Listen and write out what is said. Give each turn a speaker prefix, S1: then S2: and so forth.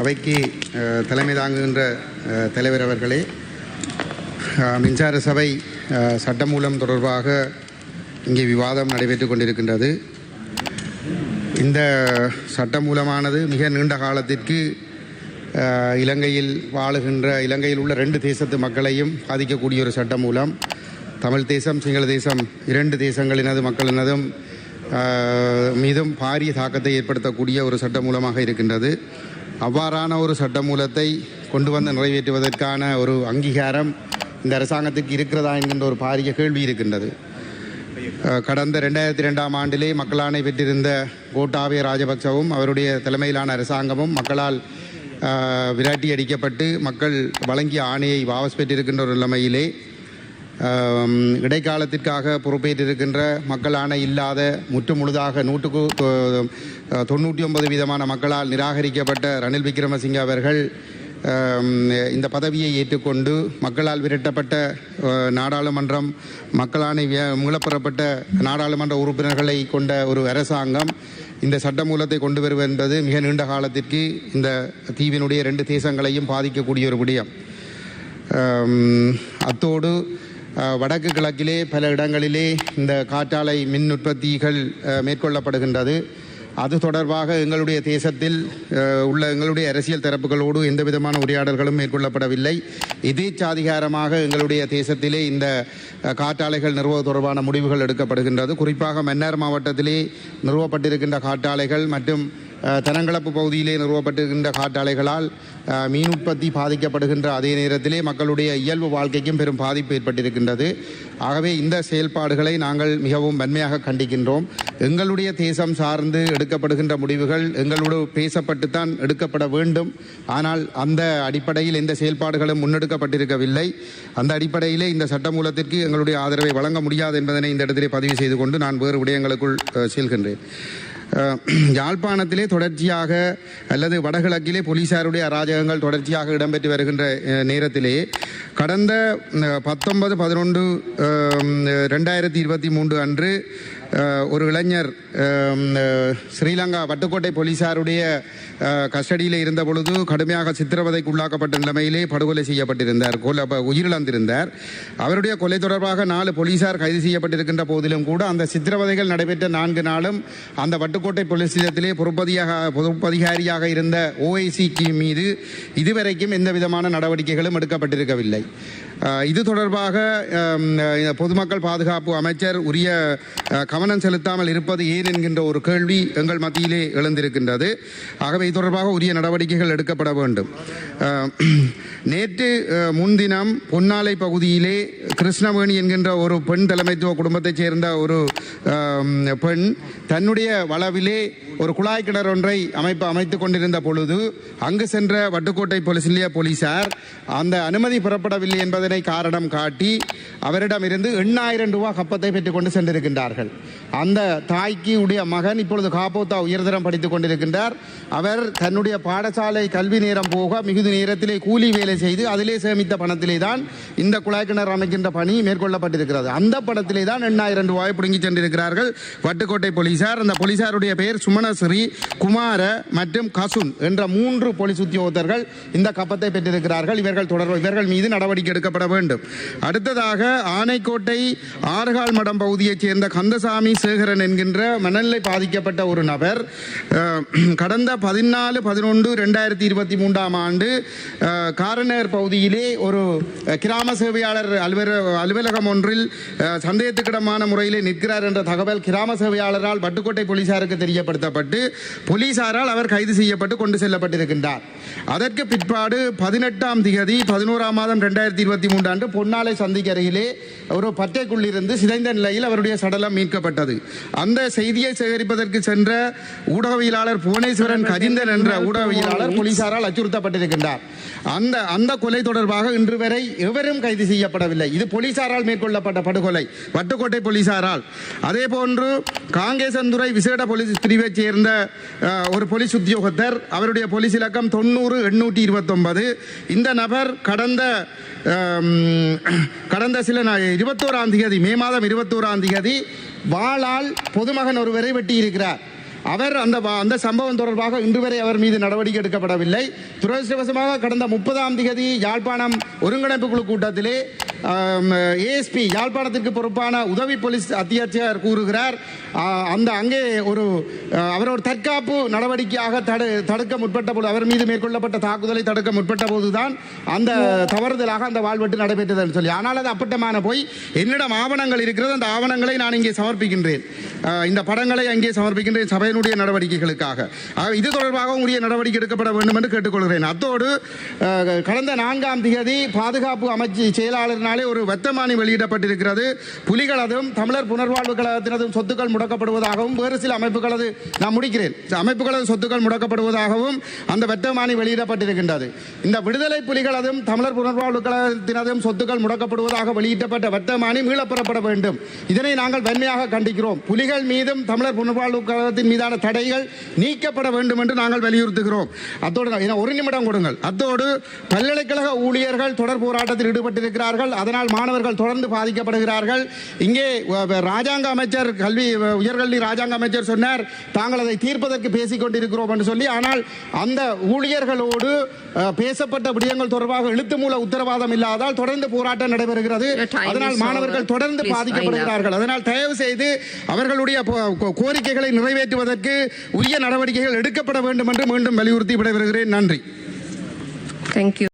S1: அவைக்கு தலைமை தாங்குகின்ற தலைவர் அவர்களே மின்சார சபை சட்டமூலம் தொடர்பாக இங்கே விவாதம் நடைபெற்று கொண்டிருக்கின்றது. இந்த சட்டமூலமானது மிக நீண்ட காலத்திற்கு இலங்கையில் வாழுகின்ற இலங்கையில் உள்ள ரெண்டு தேசத்து மக்களையும் பாதிக்கக்கூடிய ஒரு சட்டமூலம் தமிழ் தேசம் சிங்கள தேசம் இரண்டு தேசங்களினது மக்களினதும் மீதும் பாரிய தாக்கத்தை ஏற்படுத்தக்கூடிய ஒரு சட்டமூலமாக இருக்கின்றது. அவ்வாறான ஒரு சட்டமூலத்தை கொண்டு வந்து நிறைவேற்றுவதற்கான ஒரு அங்கீகாரம் இந்த அரசாங்கத்துக்கு இருக்கிறதா என்கின்ற ஒரு பாரிய கேள்வி இருக்கின்றது. கடந்த ரெண்டாயிரத்தி ரெண்டாம் ஆண்டிலே மக்களாணை பெற்றிருந்த கோட்டாபய ராஜபக்சவும் அவருடைய தலைமையிலான அரசாங்கமும் மக்களால் விராட்டி அடிக்கப்பட்டு மக்கள் வழங்கிய ஆணையை வாபஸ் பெற்றிருக்கின்ற ஒரு நிலைமையிலே இடைக்காலத்திற்காக பொறுப்பேற்றிருக்கின்ற மக்கள் ஆணை இல்லாத முற்று முழுதாக நூற்றுக்கு தொண்ணூற்றி ஒன்பது வீதமான மக்களால் நிராகரிக்கப்பட்ட ரணில் விக்ரமசிங்க அவர்கள் இந்த பதவியை ஏற்றுக்கொண்டு மக்களால் விரட்டப்பட்ட நாடாளுமன்றம் மக்களானை மூலப்பெறப்பட்ட நாடாளுமன்ற உறுப்பினர்களை கொண்ட ஒரு அரசாங்கம் இந்த சட்டமூலத்தை கொண்டு வருவது என்பது மிக நீண்ட காலத்திற்கு இந்த தீவினுடைய ரெண்டு தேசங்களையும் பாதிக்கக்கூடிய ஒரு விடயம். அத்தோடு வடக்கு கிழக்கிலே பல இடங்களிலே இந்த காற்றாலை மின் உற்பத்திகள் மேற்கொள்ளப்படுகின்றது. அது தொடர்பாக எங்களுடைய தேசத்தில் உள்ள எங்களுடைய அரசியல் தரப்புகளோடு எந்த விதமான உரையாடல்களும் மேற்கொள்ளப்படவில்லை. எதேச்சாதிகாரமாக எங்களுடைய தேசத்திலே இந்த காற்றாலைகள் நிறுவ தொடர்பான முடிவுகள் எடுக்கப்படுகின்றது. குறிப்பாக மன்னார் மாவட்டத்திலே நிறுவப்பட்டிருக்கின்ற காற்றாலைகள் மற்றும் தனங்களப்பு பகுதியிலே நிறுவப்பட்டிருக்கின்ற காற்றாலைகளால் மீன் உற்பத்தி பாதிக்கப்படுகின்ற அதே நேரத்திலே மக்களுடைய இயல்பு வாழ்க்கைக்கும் பெரும் பாதிப்பு ஏற்பட்டிருக்கின்றது. ஆகவே இந்த செயல்பாடுகளை நாங்கள் மிகவும் வன்மையாக கண்டிக்கின்றோம். எங்களுடைய தேசம் சார்ந்து எடுக்கப்படுகின்ற முடிவுகள் எங்களோடு பேசப்பட்டுத்தான் எடுக்கப்பட வேண்டும். ஆனால் அந்த அடிப்படையில் எந்த செயல்பாடுகளும் முன்னெடுக்கப்பட்டிருக்கவில்லை. அந்த அடிப்படையிலே இந்த சட்டமூலத்திற்கு எங்களுடைய ஆதரவை வழங்க முடியாது என்பதனை இந்த இடத்திலே பதிவு செய்து கொண்டு நான் வேறு விடயங்களுக்குள் செல்கின்றேன். யாழ்ப்பாணத்திலே தொடர்ச்சியாக அல்லது வடகிழக்கிலே போலீசாருடைய அராஜகங்கள் தொடர்ச்சியாக இடம்பெற்று வருகின்ற நேரத்திலே கடந்த பத்தொன்பது பதினொன்று ரெண்டாயிரத்தி இருபத்தி மூன்று அன்று ஒரு இளைஞர் ஸ்ரீலங்கா வட்டுக்கோட்டை போலீசாருடைய கஸ்டடியில் இருந்த பொழுது கடுமையாக சித்திரவதைக்கு உள்ளாக்கப்பட்ட நிலைமையிலே படுகொலை செய்யப்பட்டிருந்தார் கொலை உயிரிழந்திருந்தார். அவருடைய கொலை தொடர்பாக நாலு போலீசார் கைது செய்யப்பட்டிருக்கின்ற போதிலும் கூட அந்த சித்திரவதைகள் நடைபெற்ற நான்கு நாளும் அந்த வட்டுக்கோட்டை போலீஸ் நிலையத்திலே பொறுப்பதியாக பொறுப்பதிகாரியாக இருந்த ஓஐசிக்கு மீது இதுவரைக்கும் எந்த விதமான நடவடிக்கைகளும் எடுக்கப்பட்டிருக்கவில்லை. இது தொடர்பாக பொதுமக்கள் பாதுகாப்பு அமைச்சர் உரிய கவனம் செலுத்தாமல் இருப்பது ஏன் என்கின்ற ஒரு கேள்வி எங்கள் மத்தியிலே எழுந்திருக்கின்றது. ஆகவே இது தொடர்பாக உரிய நடவடிக்கைகள் எடுக்கப்பட வேண்டும். நேற்று முன்தினம் பொன்னாலை பகுதியிலே கிருஷ்ணவேணி என்கின்ற ஒரு பெண் தலைமைத்துவ குடும்பத்தைச் சேர்ந்த ஒரு பெண் தன்னுடைய வளவிலே ஒரு குழாய் கிணறு ஒன்றை அமைப்பு அமைத்துக் கொண்டிருந்த பொழுது அங்கு சென்ற வட்டுக்கோட்டை போலீஸ் போலீசார் அந்த அனுமதி பெறப்படவில்லை என்பதனை காரணம் காட்டி அவரிடமிருந்து எண்ணாயிரம் ரூபாய் கப்பத்தை பெற்றுக்கொண்டு சென்றிருக்கின்றார்கள். அந்த தாய்க்கு உடைய மகன் இப்பொழுது காப்போத்தா உயர்தரம் படித்துக் கொண்டிருக்கின்றார். அவர் தன்னுடைய பாடசாலை கல்வி நேரம் போக மிகுதி நேரத்திலே கூலி வேலை செய்து அதிலே சேமித்த பணத்திலே தான் இந்த குழாய் கிணறு அமைக்கின்ற பணி மேற்கொள்ளப்பட்டிருக்கிறது. அந்த பணத்திலே தான் எண்ணாயிரம் ரூபாய் பிடுங்கி சென்றிருக்கிறார்கள். வட்டுக்கோட்டை போலீசார். அந்த போலீசாருடைய பெயர் சுமணஸ்ரீ குமார மற்றும் கசுன் என்ற மூன்று போலீஸ் உத்தியோகத்தர்கள் இந்த கப்பத்தை பெற்றிருக்கிறார்கள். இவர்கள் தொடர்பு இவர்கள் மீது நடவடிக்கை எடுக்கப்பட வேண்டும். அடுத்ததாக ஆனைக்கோட்டை ஆறுகால் மடம் பகுதியைச் சேர்ந்த கந்தசாமி சேகரன் என்கின்ற மணலை பாதிக்கப்பட்ட ஒரு நபர் கடந்த பதினாலு பதினொன்று ரெண்டாயிரத்தி இருபத்தி மூன்றாம் ஆண்டு அஹ், பகுதியிலே ஒரு கிராம சேவையாளர் அலுவலக அலுவலகம் ஒன்றில் சந்தேகத்துக்கிடமான முறையிலே நிற்கிறார் என்ற தகவல் கிராம சேவையாளரால் பட்டுக்கோட்டை போலீசாருக்கு தெரியப்படுத்தப்பட்டு போலீசாரால் அவர் கைது செய்யப்பட்டு கொண்டு செல்லப்பட்டிருக்கின்றார். அதற்கு பிற்பாடு பதினெட்டாம் திகதி பதினோராம் மாதம் ரெண்டாயிரத்தி இருபத்தி மூன்று அன்று பொன்னாலை சந்திக்கு அருகிலே ஒரு பட்டைக்குள்ளிருந்து சிதைந்த நிலையில் அவருடைய சடலம் மீட்கப்பட்டது. அந்த செய்தியை சேகரிப்பதற்கு சென்ற ஊடகவியலாளர் புவனேஸ்வரன் கஜிந்தன் என்ற ஊடகவியலாளர் போலீசாரால் அச்சுறுத்தப்பட்டிருக்கின்றார். அந்த அந்த கொலை தொடர்பாக இன்று வரை எவரும் கைது செய்யப்படவில்லை. இது போலீசாரால் மேற்கொள்ளப்பட்ட படுகொலை வட்டுக்கோட்டை போலீசாரால். அதே போன்று காங்கேசந்துறை விசேட போலீஸ் பிரிவைச் சேர்ந்த ஒரு போலீஸ் உத்தியோகத்தர் அவருடைய போலீஸ் இலக்கம் தொண்ணூறு எண்ணூற்றி இருபத்தொன்பது. இந்த நபர் கடந்த கடந்த சில நா- இருபத்தோராம் தேதி மே மாதம் இருபத்தோராம் தேதி வாளால் பொதுமகன் ஒருவரை வெட்டி இருக்கிறார் அவர் அந்த அந்த சம்பவம் தொடர்பாக இன்று வரை அவர் மீது நடவடிக்கை எடுக்கப்படவில்லை. துரதிருஷ்டவசமாக கடந்த முப்பதாம் தேதி யாழ்ப்பாணம் ஒருங்கிணைப்பு குழு கூட்டத்திலே ஏஎஸ்பி யாழ்ப்பாணத்திற்கு பொறுப்பான உதவி போலீஸ் அத்தியட்சகர் கூறுகிறார். அந்த அங்கே ஒரு அவரோட அவர் ஒரு தற்காப்பு நடவடிக்கையாக தடு தடுக்க முற்பட்ட போது அவர் மீது மேற்கொள்ளப்பட்ட தாக்குதலை தடுக்க முற்பட்ட போதுதான் அந்த தவறுதலாக அந்த வாழ்வெட்டு நடைபெற்றதுன்னு சொல்லி. ஆனால் அது அப்பட்டமான போய் என்னிடம் ஆவணங்கள் இருக்கிறது அந்த ஆவணங்களை நான் இங்கே சமர்ப்பிக்கின்றேன். இந்த படங்களை அங்கே சமர்ப்பிக்கின்றேன் சபையினுடைய நடவடிக்கைகளுக்காக. ஆக, இது தொடர்பாக உரிய நடவடிக்கை எடுக்கப்பட வேண்டும் என்று கேட்டுக்கொள்கிறேன். அத்தோடு கடந்த நான்காம் தேதி பாதுகாப்பு அமைச்சு செயலாளரினாலே ஒரு வெத்தமானி வெளியிடப்பட்டிருக்கிறது. புலிகளதும் தமிழர் புனர்வாழ்வு கழகத்தினதும் சொத்துக்கள் முடக்கப்படுவதாகவும் வேறு சில அமைப்புகளது நான் முடிக்கிறேன். அமைப்புகளது சொத்துக்கள் முடக்கப்படுவதாகவும் அந்த வெத்தமானி வெளியிடப்பட்டிருக்கின்றது. இந்த விடுதலை புலிகளதும் தமிழர் புனர்வாழ்வு கழகத்தினதும் சொத்துக்கள் முடக்கப்படுவதாக வெளியிட்டப்பட்ட வெத்தமானி மீளப்பெறப்பட வேண்டும். இதனை நாங்கள் வன்மையாக கண்டிக்கிறோம். புலிகள் மீதும் தமிழர் புனர்வாழ்வு கழகத்தின் மீதான தடைகள் நீக்கப்பட வேண்டும் என்று நாங்கள் வலியுறுத்துகிறோம். அத்தோடு நான் ஒரு நிமிடம் கொடுங்கள். அத்தோடு பல்கலைக்கழக ஊழியர்கள் தொடர் போராட்டத்தில் ஈடுபட்டிருக்கிறார்கள். அதனால் மாணவர்கள் தொடர்ந்து பாதிக்கப்படுகிறார்கள் இங்கே ராஜாங்க அமைச்சர் கல்வி உயர்கல்வி ராஜாங்க அமைச்சர் சொன்னார் தாங்கள் அதை தீர்ப்பதற்கு பேசிக் கொண்டிருக்கிறோம் என்று சொல்லி ஆனால் அந்த ஊழியர்களோடு பேசப்பட்ட விடயங்கள் தொடர்பாக எழுத்து மூல உத்தரவாதம் இல்லாதால் தொடர்ந்து போராட்டம் நடைபெறுகிறது அதனால் மாணவர்கள். தொடர்ந்து. பாதிக்கப்படுகிறார்கள் அதனால் தயவு செய்து அவர்களுடைய கோரிக்கைகளை நிறைவேற்றுவதற்கு உரிய நடவடிக்கைகள் எடுக்கப்பட வேண்டும் என்று மீண்டும் வலியுறுத்தி விடைபெறுகிறேன் நன்றி
S2: you.